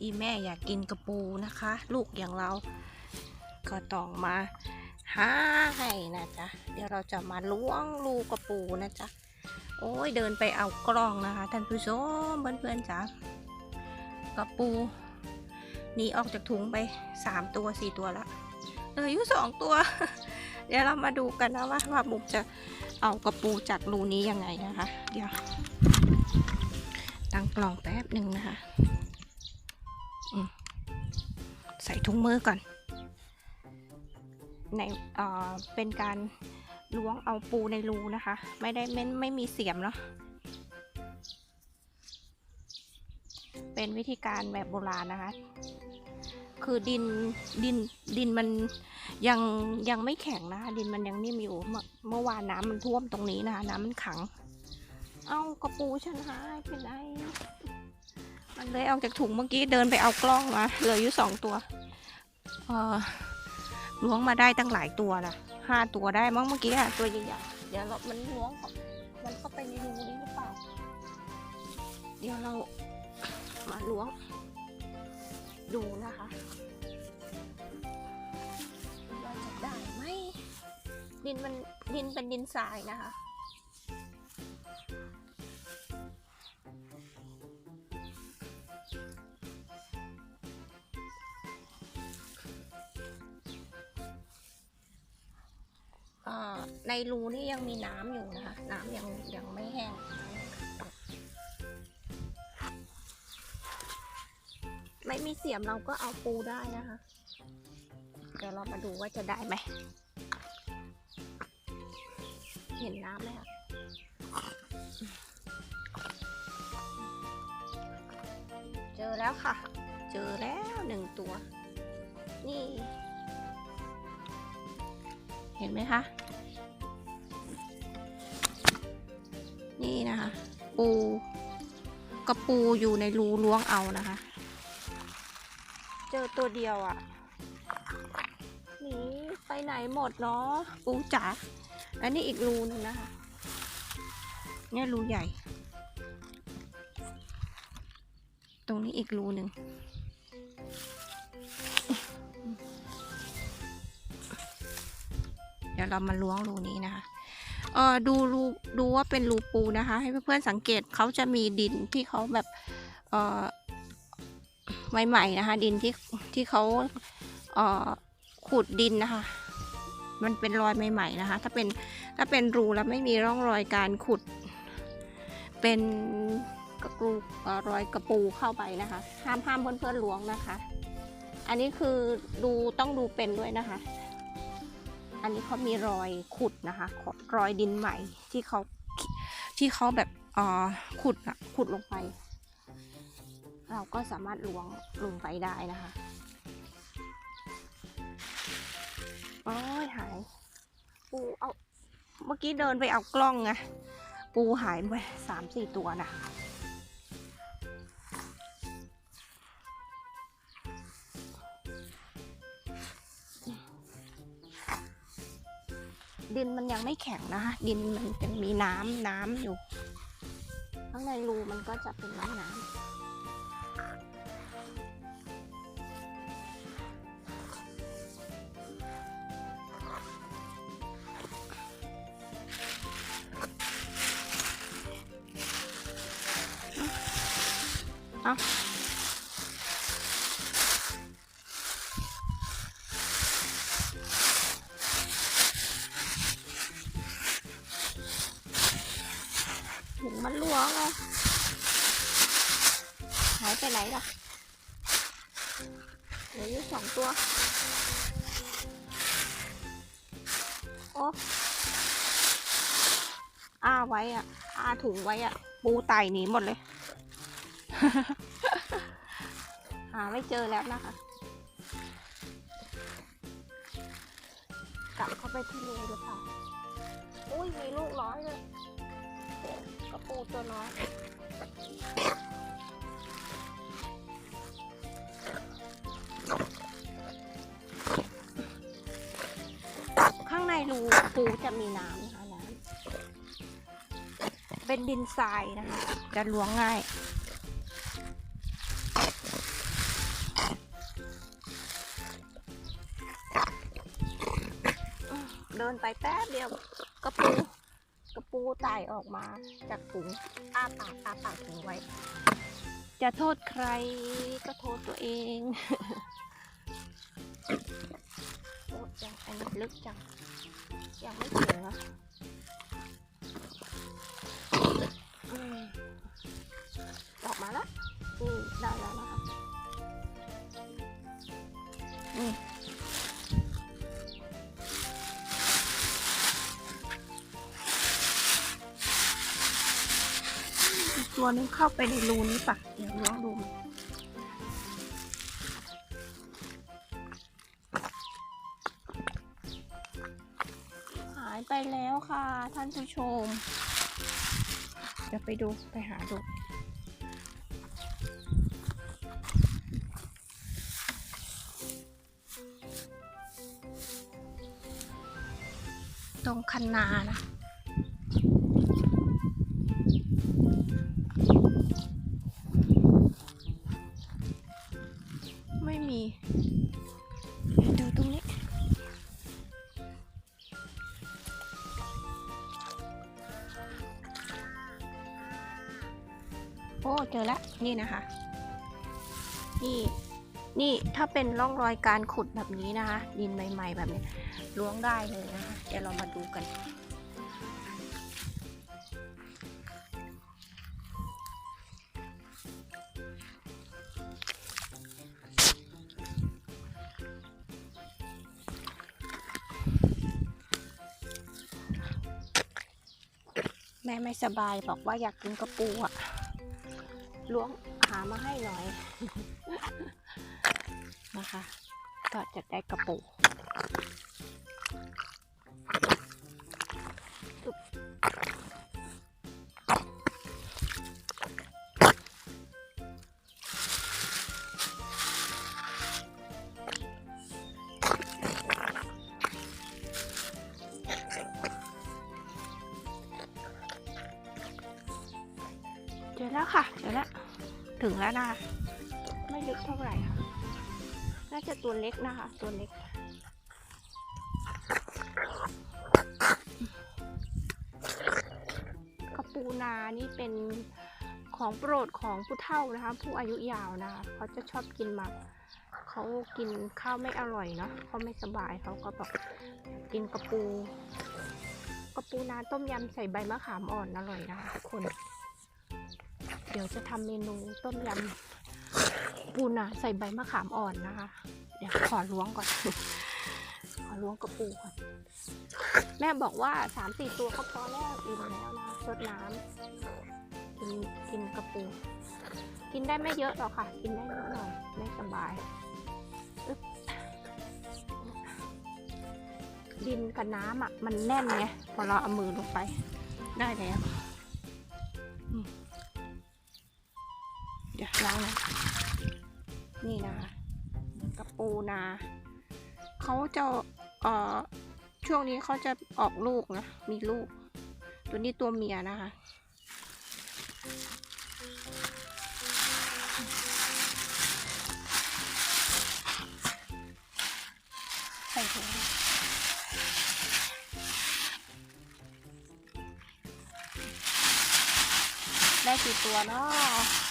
อีแม่อยากกินกระปูนะคะ ลูกอย่างเรา ก็ต้องมาหาให้นะจ๊ะ เดี๋ยวเราจะมาล้วงรูกระปูนะจ๊ะ โอ้ยเดินไปเอากล้องนะคะท่านผู้ชมเพื่อนๆจ๋ากระปูหนีออกจากถุงไปสามตัวสี่ตัวแล้วเหลืออยู่สองตัว เดี๋ยวเรามาดูกันนะว่าว่าบุกจะเอากระปูจากรูนี้ยังไงนะคะ เดี๋ยวตั้งกล่องแป๊บหนึ่งนะคะ ใส่ถุงมือก่อน ในเอ่อเป็นการล้วงเอาปูในรูนะคะ ไม่ได้ไม่ไม่มีเสียมเนาะเป็นวิธีการแบบโบราณนะคะ คือดินดินดินมันยังยังไม่แข็งนะคะดินมันยังนิ่มอยู่เมื่อเมื่อวานน้ำมันท่วมตรงนี้นะคะน้ำมันขัง เอากระปูฉันหายไปไหน มันเลยออกจากถุงเมื่อกี้เดินไปเอากล้องมาเหลืออยู่สองตัวเออล้วงมาได้ตั้งหลายตัวนะห้าตัวได้มั้งเมื่อกี้อะตัวใหญ่ๆเดี๋ยวเรามันล้วงมันเข้าไปในรูนี้หรือเปล่า เดี๋ยวเรามาล้วง ดูนะคะว่าจะได้ไหมดินมันดินเป็นดินทรายนะคะ ในรูนี่ยังมีน้ำอยู่นะคะ น้ำยังยังไม่แห้ง ไม่มีเสียมเราก็เอาปูได้นะคะ เดี๋ยวเรามาดูว่าจะได้ไหม เห็นน้ำไหมคะเจอแล้วค่ะ เจอแล้วหนึ่งตัว นี่ เห็นไหมคะ นี่นะคะ ปูกระปูอยู่ในรูล้วงเอานะคะ เจอตัวเดียวอะ่ะหนีไปไหนหมดเนาะปูจ๋าอันนี้อีกรูหนึงนะคะเนี่ยรูใหญ่ ตรงนี้อีกรูหนึ่งเดี๋ยวเรามาล้วงรูนี้นะคะ เออดูรูดูว่าเป็นรูปูนะคะ ให้เพื่อนๆสังเกตเขาจะมีดินที่เขาแบบเออใหม่ๆนะคะ ดินที่ที่เขาเออขุดดินนะคะ มันเป็นรอยใหม่ ๆนะคะ ถ้าเป็นถ้าเป็นรูแล้วไม่มีร่องรอยการขุด เป็นกระปูรอยกระปูเข้าไปนะคะ ห้ามห้ามเพื่อนๆล้วงนะคะ อันนี้คือดูต้องดูเป็นด้วยนะคะ อันนี้เขามีรอยขุดนะคะ รอยดินใหม่ที่เขาที่เขาแบบอ่อขุดอะขุดลงไป เราก็สามารถล้วงลงไปได้นะคะโอ้ยหายปูเอาเมื่อกี้เดินไปเอากล้องไงปูหายไปสามสี่ตัวนะ ดินมันยังไม่แข็งนะคะดินมันยังมีน้ำน้ำอยู่ ข้างในรูมันก็จะเป็นน้ำน้ำเถึงมันล้วงไงหายไปไหนล่ะเหลืออยู่สองตัว โอ้อ้าไว้อะอ้าถุงไว้อะปูไต่หนีหมดเลย หาไม่เจอแล้วนะคะ กลับเข้าไปที่รูหรือเปล่าอุ้ยมีลูกน้อยเลย กับปูตัวน้อยข้างในรูปูจะมีน้ำนะคะน้ำเป็นดินทรายนะคะ จะล้วงง่ายเดินไปแป๊บเดียว กระปูไต่ออกมาจากถุงอ้าปากอ้าปากถุงไว้ จะโทษใครก็โทษตัวเองโทษจังอันนี้ลึกจังยังไม่เจออื ตัวนึงเข้าไปในรูนี้ปะเดี๋ยวลองดูหายไปแล้วค่ะท่านผู้ชมเดี๋ยวไปดูไปหาดูตรงคันนานะ นี่นะคะ นี่ นี่ถ้าเป็นร่องรอยการขุดแบบนี้นะคะ ดินใหม่ ๆ แบบนี้ล้วงได้เลยนะคะ เดี๋ยวเรามาดูกัน แม่ไม่สบายบอกว่าอยากกินกระปูอะ ล้วงหามาให้หน่อยนะคะ ก็จะได้กระปู ถึงแล้วนะคะไม่ลึกเท่าไหร่ค่ะ น่าจะตัวเล็กนะคะ ตัวเล็ก กระปูนานี่เป็นของโปรดของผู้เฒ่านะคะ ผู้อายุยาวนะคะเขาจะชอบกินมากเขากินข้าวไม่อร่อยเนาะเขาไม่สบายเขาก็บอกกินกระปู กระปูนาต้มยำใส่ใบมะขามอ่อนอร่อยนะคะทุกคน เดี๋ยวจะทำเมนูต้มยำปูนาใส่ใบมะขามอ่อนนะคะ เดี๋ยวขอล้วงก่อน ขอล้วงกระปูก่อนแม่บอกว่าสามสี่ตัวก็พอแล้วอิ่มแล้วนะซดน้ำกินกินกระปู กินได้ไม่เยอะหรอกค่ะ กินได้นิดหน่อยไม่สบายดินกับน้ำอะ มันแน่นไงพอเราเอามือลงไปได้แล้ว ดี๋ยวล้างนะนี่นะคะกระปูนาเขาจะเอ่อช่วงนี้เขาจะออกลูกนะ มีลูก ตัวนี้ตัวเมียนะคะ ใส่ถุงได้กี่ตัวเนาะ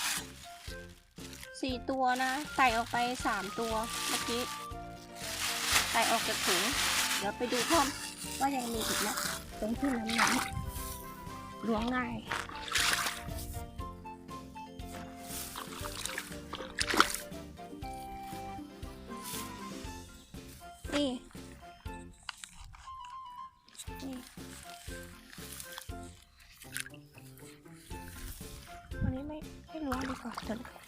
สี่ตัวนะใส่ออกไปสามตัวเมื่อกี้ใส่ออกจากถุงเดี๋ยวไปดูเพิ่มว่ายังมีอีกนะตรงที่น้ำน้ำล้วงง่ายนี่นี่วันนี้ไม่ไม่ล้วงดีกว่าเถอะ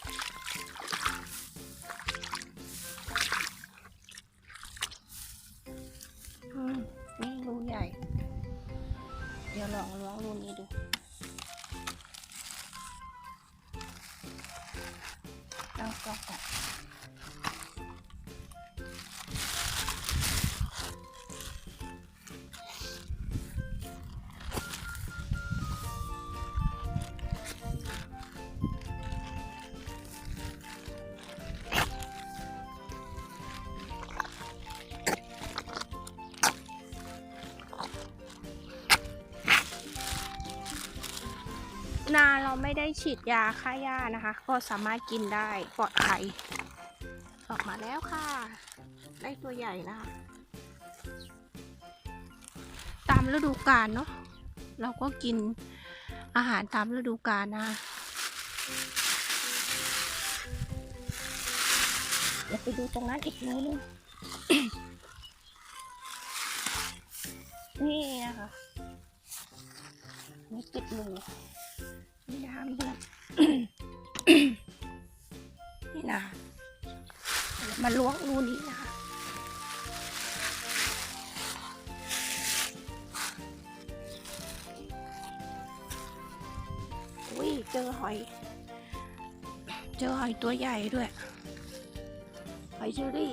องล้วงรูนี้ดู เอากลับก่อน ไม่ได้ฉีดยาฆ่าหญ้านะคะ ก็สามารถกินได้ปลอดภัยออกมาแล้วค่ะ ได้ตัวใหญ่นะคะตามฤดูกาลเนาะเราก็กินอาหารตามฤดูกาลนะเดี๋ยวไปดูตรงนั้นอีกนิดนึงนี่นะคะนี่ปิดรูนี่ น้ำเดือดนี่นะมาล้วงรูนี้นะคะอุ้ยเจอหอย เจอหอยตัวใหญ่ด้วย หอยเชอรี่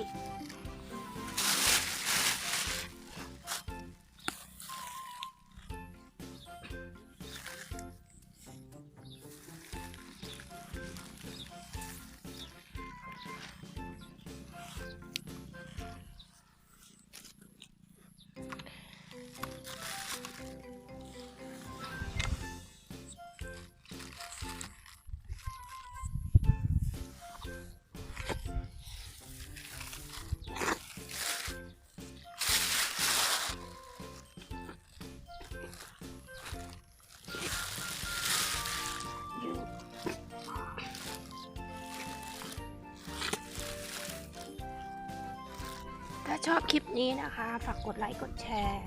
อบคลิปนี้นะคะ ฝากกดไลค์ กดแชร์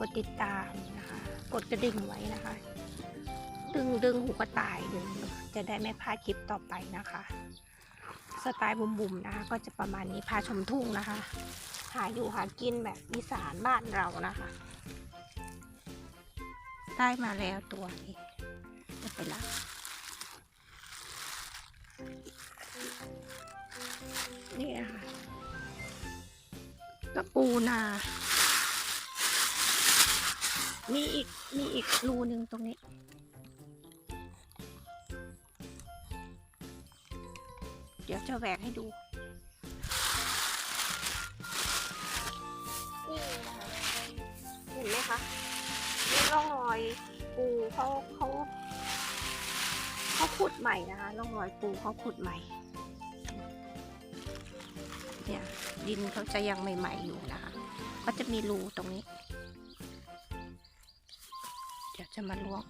กดติดตามนะคะ กดกระดิ่งไว้นะคะ ดึงดึงหูกระต่ายดึงจะได้ไม่พลาดคลิปต่อไปนะคะ สไตล์บุ่มๆนะคะ ก็จะประมาณนี้พาชมทุ่งนะคะ หาอยู่หากินแบบอีสานบ้านเรานะคะ ได้มาแล้วตัวนี้จะไปละนี่นะคะ กระปูนา มีอีก มีอีกรูหนึ่งตรงนี้ เดี๋ยวจะแหวกให้ดู นี่นะคะเห็นไหมคะนี่ร่องรอยปูเขาเขาเขาขุดใหม่นะคะร่องรอยปูเขาขุดใหม่ เนี่ยดินเขาจะยังใหม่ๆอยู่นะคะก็จะมีรูตรงนี้ เดี๋ยวจะมาลวก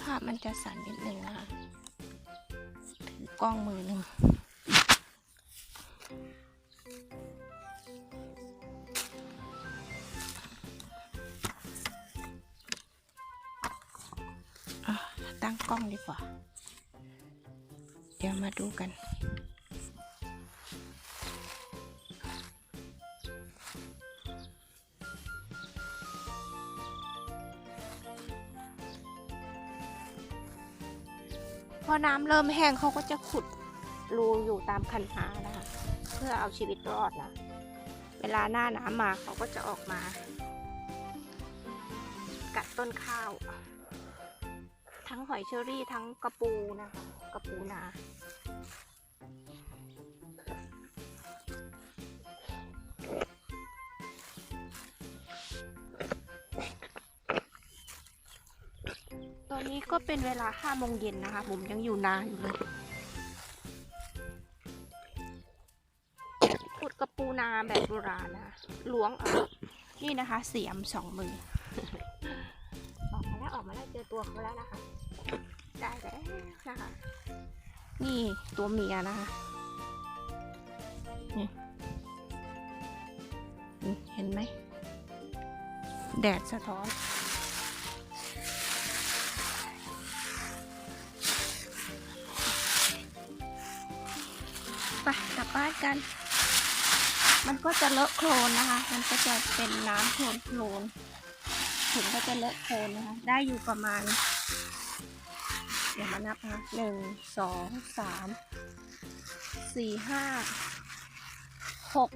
ภาพมันจะสั่นนิดนึงนะคะถือกล้องมือหนึ่ง กล้องดีกว่า เดี๋ยวมาดูกัน พอน้ำเริ่มแห้งเขาก็จะขุดรูอยู่ตามคันนานะคะ เพื่อเอาชีวิตรอดนะ เวลาหน้าน้ำมาเขาก็จะออกมา กัดต้นข้าว ทั้งหอยเชอรี่ทั้งกระปูนะคะกระปูนาตอนนี้ก็เป็นเวลาห้าโมงเย็นนะคะ ผมยังอยู่นาอยู่เลยขุดกระปูนาแบบโบราณนะคะล้วงเอานี่นะคะ เสียมสองมือ ออกมาแล้วออกมาแล้วเจอตัวเขาแล้วนะคะ ได้แล้วนะคะนี่ตัวเมียนะคะนี่นี่เห็นไหม แดดสะท้อนไปกลับบ้านกัน มันก็จะเลอะโคลนนะคะ มันก็จะเป็นน้ำโคลนโคลนถุงก็จะเลอะโคลนนะคะ ได้อยู่ประมาณ อย่ามานับนะหนึ่งสองสามสี่ห้าหก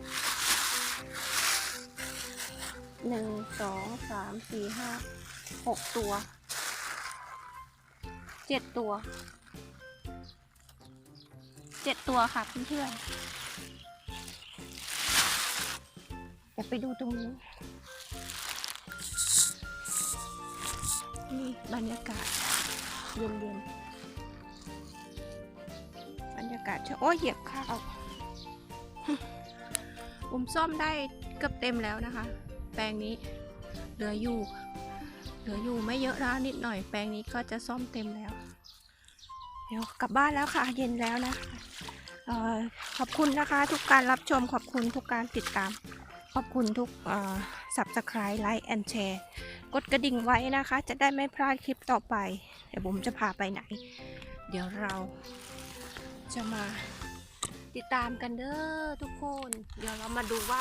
หนึ่งสองสามสี่ห้าหกตัวเจ็ดตัวเจ็ดตัวค่ะเพื่อนๆเดี๋ยวไปดูตรงนี้นี่บรรยากาศ เย็นๆบรรยากาศเชโอ้ยเหยียบข้าวผมซ่อมได้เกือบเต็มแล้วนะคะ แปลงนี้เหลืออยู่เหลืออยู่ไม่เยอะนะนิดหน่อยแปลงนี้ก็จะซ่อมเต็มแล้ว เดี๋ยวกลับบ้านแล้วค่ะ เย็นแล้วนะออขอบคุณนะคะ ทุกการรับชมขอบคุณทุกการติดตาม ขอบคุณทุกออ subscribe like and share กดกระดิ่งไว้นะคะ จะได้ไม่พลาดคลิปต่อไป เดี๋ยวผมจะพาไปไหน เดี๋ยวเราจะมาติดตามกันเด้อทุกคน เดี๋ยวเรามาดูว่า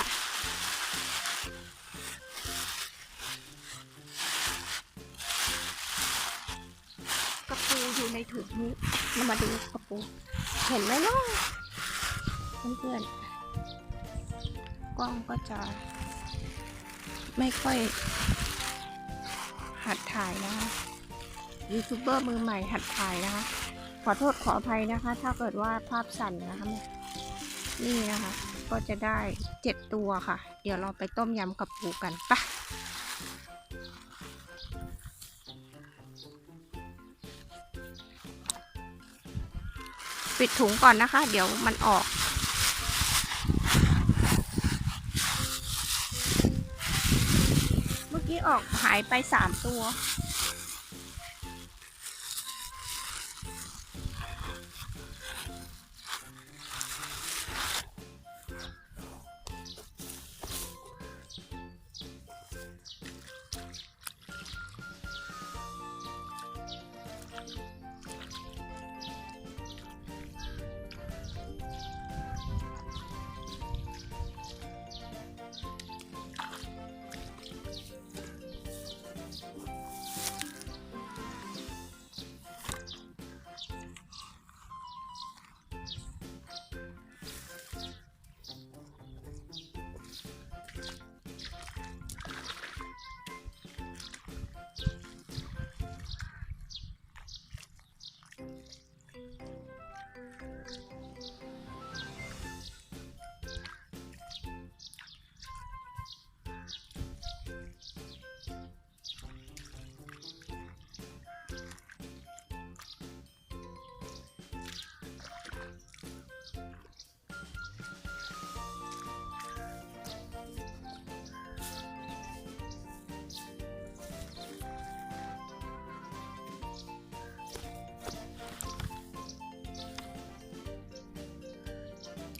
กระปูอยู่ในถุงนี้เรามาดูกระปู เห็นไหมเนาะเพื่อนๆกล้องก็จะ ไม่ค่อยหัดถ่ายนะคะ ยูทูบเบอร์มือใหม่หัดถ่ายนะคะ ขอโทษขออภัยนะคะ ถ้าเกิดว่าภาพสั่นนะคะนี่นะคะ ก็จะได้เจ็ดตัวค่ะ เดี๋ยวเราไปต้มยำกับปูกันปะปิดถุงก่อนนะคะ เดี๋ยวมันออกเมื่อกี้ออกหายไปสามตัว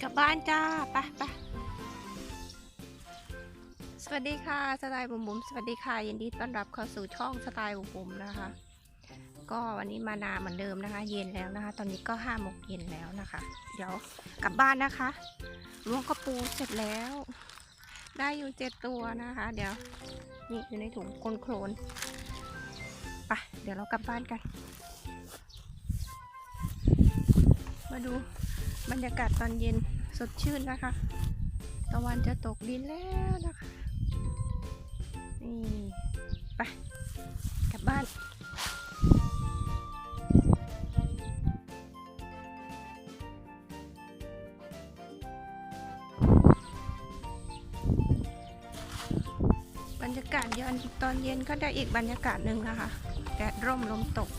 กลับบ้านจ้าไปไปสวัสดีค่ะสไตล์บุ๋มบุ๋มสวัสดีค่ะยินดีต้อนรับเข้าสู่ช่องสไตล์บุ๋มบุ๋มนะคะ ก็วันนี้มานาเหมือนเดิมนะคะ เย็นแล้วนะคะ ตอนนี้ก็ห้าโมงเย็นแล้วนะคะ เดี๋ยวกลับบ้านนะคะล้วงกระปูเสร็จแล้ว ได้อยู่เจ็ดตัวนะคะ เดี๋ยวนี่อยู่ในถุงกลนโคลนไปเดี๋ยวเรากลับบ้านกัน มาดูบรรยากาศตอนเย็น สดชื่นนะคะ ตะวันจะตกดินแล้วนะคะ นี่ไปกลับบ้านบรรยากาศย้อนตอนเย็นก็ได้อีกบรรยากาศหนึ่งนะคะแดดร่มลมตก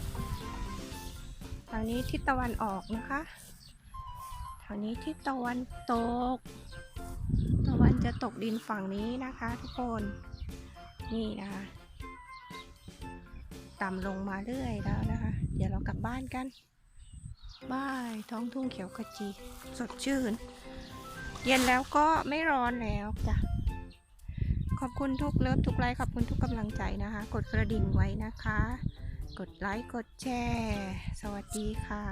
ทางนี้ทิศตะวันออกนะคะ ทางนี้ทิศตะวันตก ตะวันจะตกดินฝั่งนี้นะคะทุกคน นี่นะคะ ต่ำลงมาเรื่อยแล้วนะคะ เดี๋ยวเรากลับบ้านกันบายท้องทุ่งเขียวขจี สดชื่น เย็นแล้วก็ไม่ร้อนแล้วจ้ะ ขอบคุณทุกเลิฟทุกไลค์ขอบคุณทุกกำลังใจนะคะ กดกระดิ่งไว้นะคะ กดไลค์ กดแชร์ สวัสดีค่ะ